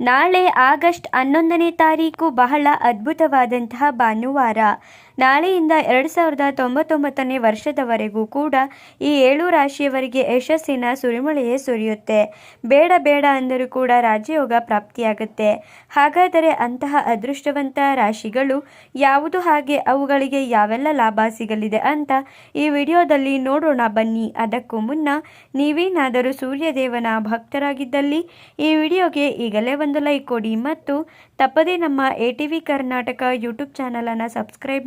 ನಾಳೆ ಆಗಸ್ಟ್ ಹನ್ನೊಂದನೇ ತಾರೀಕು ಬಹಳ ಅದ್ಭುತವಾದಂತಹ ಭಾನುವಾರ. ನಾಳೆಯಿಂದ ಎರಡು ಸಾವಿರದ ತೊಂಬತ್ತೊಂಬತ್ತನೇ ವರ್ಷದವರೆಗೂ ಕೂಡ ಈ ಏಳು ರಾಶಿಯವರಿಗೆ ಯಶಸ್ಸಿನ ಸುರಿಮಳೆಯೇ ಸುರಿಯುತ್ತೆ. ಬೇಡ ಬೇಡ ಅಂದರೂ ಕೂಡ ರಾಜಯೋಗ ಪ್ರಾಪ್ತಿಯಾಗುತ್ತೆ. ಹಾಗಾದರೆ ಅಂತಹ ಅದೃಷ್ಟವಂತ ರಾಶಿಗಳು ಯಾವುದು ಹಾಗೆ, ಅವುಗಳಿಗೆ ಯಾವೆಲ್ಲ ಲಾಭ ಸಿಗಲಿದೆ ಅಂತ ಈ ವಿಡಿಯೋದಲ್ಲಿ ನೋಡೋಣ ಬನ್ನಿ. ಅದಕ್ಕೂ ಮುನ್ನ ನೀವೇನಾದರೂ ಸೂರ್ಯದೇವನ ಭಕ್ತರಾಗಿದ್ದಲ್ಲಿ ಈ ವಿಡಿಯೋಗೆ ಈಗಲೇ ಒಂದು ಲೈಕ್ ಕೊಡಿ ಮತ್ತು ತಪ್ಪದೇ ನಮ್ಮ A T V Karnataka YouTube ಚಾನಲನ್ನು ಸಬ್ಸ್ಕ್ರೈಬ್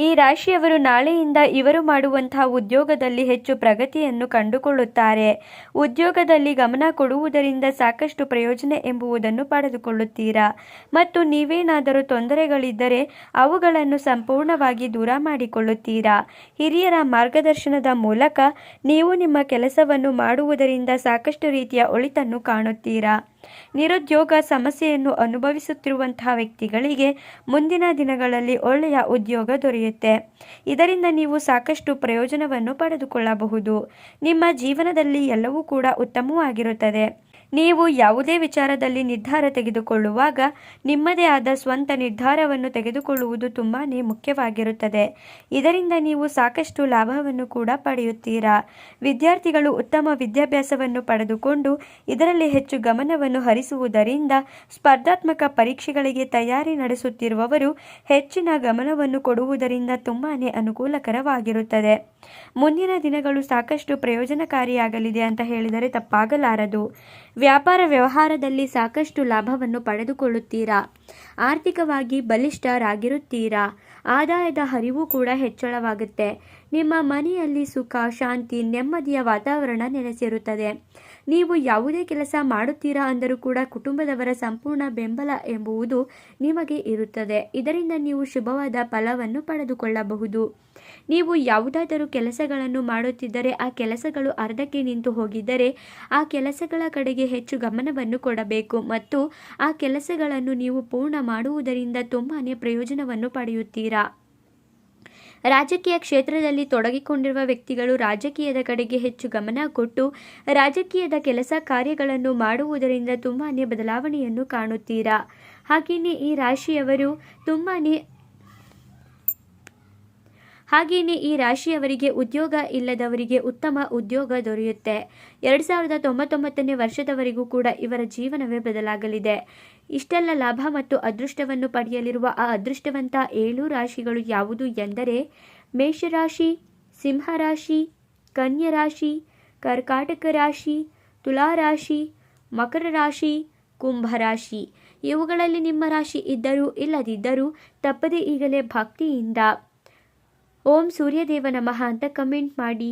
ಈ ರಾಶಿಯವರು ನಾಳೆಯಿಂದ ಇವರು ಮಾಡುವಂತಹ ಉದ್ಯೋಗದಲ್ಲಿ ಹೆಚ್ಚು ಪ್ರಗತಿಯನ್ನು ಕಂಡುಕೊಳ್ಳುತ್ತಾರೆ. ಉದ್ಯೋಗದಲ್ಲಿ ಗಮನ ಕೊಡುವುದರಿಂದ ಸಾಕಷ್ಟು ಪ್ರಯೋಜನ ಎಂಬುವುದನ್ನು ಪಡೆದುಕೊಳ್ಳುತ್ತೀರಾ? ಮತ್ತು ನೀವೇನಾದರೂ ತೊಂದರೆಗಳಿದ್ದರೆ ಅವುಗಳನ್ನು ಸಂಪೂರ್ಣವಾಗಿ ದೂರ ಮಾಡಿಕೊಳ್ಳುತ್ತೀರಾ? ಹಿರಿಯರ ಮಾರ್ಗದರ್ಶನದ ಮೂಲಕ ನೀವು ನಿಮ್ಮ ಕೆಲಸವನ್ನು ಮಾಡುವುದರಿಂದ ಸಾಕಷ್ಟು ರೀತಿಯ ಒಳಿತನ್ನು ಕಾಣುತ್ತೀರಾ? ನಿರುದ್ಯೋಗ ಸಮಸ್ಯೆಯನ್ನು ಅನುಭವಿಸುತ್ತಿರುವಂತಹ ವ್ಯಕ್ತಿಗಳಿಗೆ ಮುಂದಿನ ದಿನಗಳಲ್ಲಿ ಒಳ್ಳೆಯ ಉದ್ಯೋಗ ದೊರೆಯುತ್ತೆ. ಇದರಿಂದ ನೀವು ಸಾಕಷ್ಟು ಪ್ರಯೋಜನವನ್ನು ಪಡೆದುಕೊಳ್ಳಬಹುದು. ನಿಮ್ಮ ಜೀವನದಲ್ಲಿ ಎಲ್ಲವೂ ಕೂಡ ಉತ್ತಮವಾಗಿರುತ್ತದೆ. ನೀವು ಯಾವುದೇ ವಿಚಾರದಲ್ಲಿ ನಿರ್ಧಾರ ತೆಗೆದುಕೊಳ್ಳುವಾಗ ನಿಮ್ಮದೇ ಆದ ಸ್ವಂತ ನಿರ್ಧಾರವನ್ನು ತೆಗೆದುಕೊಳ್ಳುವುದು ತುಂಬಾ ಮುಖ್ಯವಾಗಿರುತ್ತದೆ. ಇದರಿಂದ ನೀವು ಸಾಕಷ್ಟು ಲಾಭವನ್ನು ಕೂಡ ಪಡೆಯುತ್ತೀರಾ. ವಿದ್ಯಾರ್ಥಿಗಳು ಉತ್ತಮ ವಿದ್ಯಾಭ್ಯಾಸವನ್ನು ಪಡೆದುಕೊಂಡು ಇದರಲ್ಲಿ ಹೆಚ್ಚು ಗಮನವನ್ನು ಹರಿಸುವುದರಿಂದ ಸ್ಪರ್ಧಾತ್ಮಕ ಪರೀಕ್ಷೆಗಳಿಗೆ ತಯಾರಿ ನಡೆಸುತ್ತಿರುವವರು ಹೆಚ್ಚಿನ ಗಮನವನ್ನು ಕೊಡುವುದರಿಂದ ತುಂಬಾ ಅನುಕೂಲಕರವಾಗಿರುತ್ತದೆ. ಮುಂದಿನ ದಿನಗಳು ಸಾಕಷ್ಟು ಪ್ರಯೋಜನಕಾರಿಯಾಗಲಿದೆ ಅಂತ ಹೇಳಿದರೆ ತಪ್ಪಾಗಲಾರದು. ವ್ಯಾಪಾರ ವ್ಯವಹಾರದಲ್ಲಿ ಸಾಕಷ್ಟು ಲಾಭವನ್ನು ಪಡೆದುಕೊಳ್ಳುತ್ತೀರಾ? ಆರ್ಥಿಕವಾಗಿ ಬಲಿಷ್ಠರಾಗಿರುತ್ತೀರಾ? ಆದಾಯದ ಹರಿವು ಕೂಡ ಹೆಚ್ಚಳವಾಗುತ್ತೆ. ನಿಮ್ಮ ಮನೆಯಲ್ಲಿ ಸುಖ, ಶಾಂತಿ, ನೆಮ್ಮದಿಯ ವಾತಾವರಣ ನೆಲೆಸಿರುತ್ತದೆ. ನೀವು ಯಾವುದೇ ಕೆಲಸ ಮಾಡುತ್ತೀರಾ ಅಂದರೂ ಕೂಡ ಕುಟುಂಬದವರ ಸಂಪೂರ್ಣ ಬೆಂಬಲ ಎಂಬುವುದು ನಿಮಗೆ ಇರುತ್ತದೆ. ಇದರಿಂದ ನೀವು ಶುಭವಾದ ಫಲವನ್ನು ಪಡೆದುಕೊಳ್ಳಬಹುದು. ನೀವು ಯಾವುದಾದರೂ ಕೆಲಸಗಳನ್ನು ಮಾಡುತ್ತಿದ್ದರೆ, ಆ ಕೆಲಸಗಳು ಅರ್ಧಕ್ಕೆ ನಿಂತು ಹೋಗಿದ್ದರೆ, ಆ ಕೆಲಸಗಳ ಕಡೆಗೆ ಹೆಚ್ಚು ಗಮನವನ್ನು ಕೊಡಬೇಕು ಮತ್ತು ಆ ಕೆಲಸಗಳನ್ನು ನೀವು ಪೂರ್ಣ ಮಾಡುವುದರಿಂದ ತುಂಬಾ ಪ್ರಯೋಜನವನ್ನು ಪಡೆಯುತ್ತೀರಾ. ರಾಜಕೀಯ ಕ್ಷೇತ್ರದಲ್ಲಿ ತೊಡಗಿಕೊಂಡಿರುವ ವ್ಯಕ್ತಿಗಳು ರಾಜಕೀಯದ ಕಡೆಗೆ ಹೆಚ್ಚು ಗಮನ ಕೊಟ್ಟು ರಾಜಕೀಯದ ಕೆಲಸ ಕಾರ್ಯಗಳನ್ನು ಮಾಡುವುದರಿಂದ ತುಂಬಾ ಬದಲಾವಣೆಯನ್ನು ಕಾಣುತ್ತೀರಾ? ಹಾಗೆಯೇ ಈ ರಾಶಿಯವರು ತುಂಬಾ ಹಾಗೆಯೇ ಈ ರಾಶಿಯವರಿಗೆ ಉದ್ಯೋಗ ಇಲ್ಲದವರಿಗೆ ಉತ್ತಮ ಉದ್ಯೋಗ ದೊರೆಯುತ್ತೆ. ಎರಡು ಸಾವಿರದ ತೊಂಬತ್ತೊಂಬತ್ತನೇ ವರ್ಷದವರೆಗೂ ಕೂಡ ಇವರ ಜೀವನವೇ ಬದಲಾಗಲಿದೆ. ಇಷ್ಟೆಲ್ಲ ಲಾಭ ಮತ್ತು ಅದೃಷ್ಟವನ್ನು ಪಡೆಯಲಿರುವ ಆ ಅದೃಷ್ಟವಂತ ಏಳು ರಾಶಿಗಳು ಯಾವುದು ಎಂದರೆ ಮೇಷರಾಶಿ, ಸಿಂಹರಾಶಿ ಕನ್ಯಾ ರಾಶಿ ಕರ್ಕಾಟಕ ರಾಶಿ, ತುಲಾರಾಶಿ, ಮಕರ ರಾಶಿ ಕುಂಭರಾಶಿ ಇವುಗಳಲ್ಲಿ ನಿಮ್ಮ ರಾಶಿ ಇದ್ದರೂ ಇಲ್ಲದಿದ್ದರೂ ತಪ್ಪದೇ ಈಗಲೇ ಭಕ್ತಿಯಿಂದ ಓಂ ಸೂರ್ಯದೇವ ನಮಃ ಅಂತ ಕಮೆಂಟ್ ಮಾಡಿ.